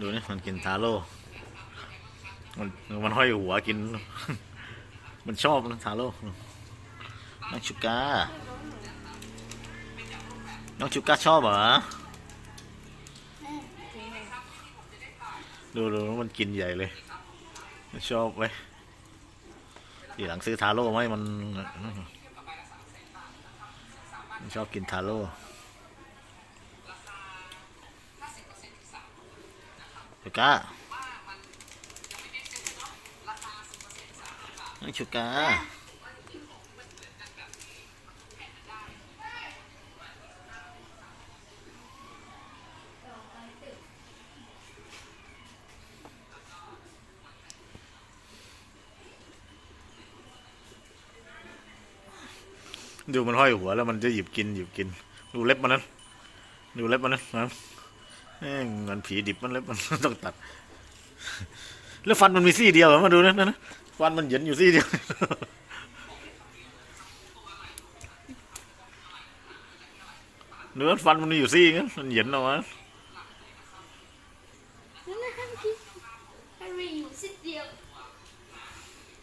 ดูนี่มันกินทาโร่มันมันห้อยหัวกิน มันชอบนะทาโร่น้องชูก้าน้องชูก้าชอบเหรอดูดูมันกินใหญ่เลยมันชอบไว้ยทีหลังซื้อทาโร่ไหมมันมันชอบกินทาโร่ ชูก้าน้องชูก้าดูมันห้อยหัวแล้วมันจะหยิบกินหยิบกิน ดูเล็บมันนั้น ดูเล็บมันนั้นนะ เงินผีดิบมันเล็บมันต้องตัด แล้วฟันมันมีซี่เดียวมาดูนะนั่นนะฟันมันเหยินอยู่ซี่เดียวเนื้อฟันมันมีอยู่ซี่งั้นมันเหยินออกมานั่นมีอยู่สิบเดียว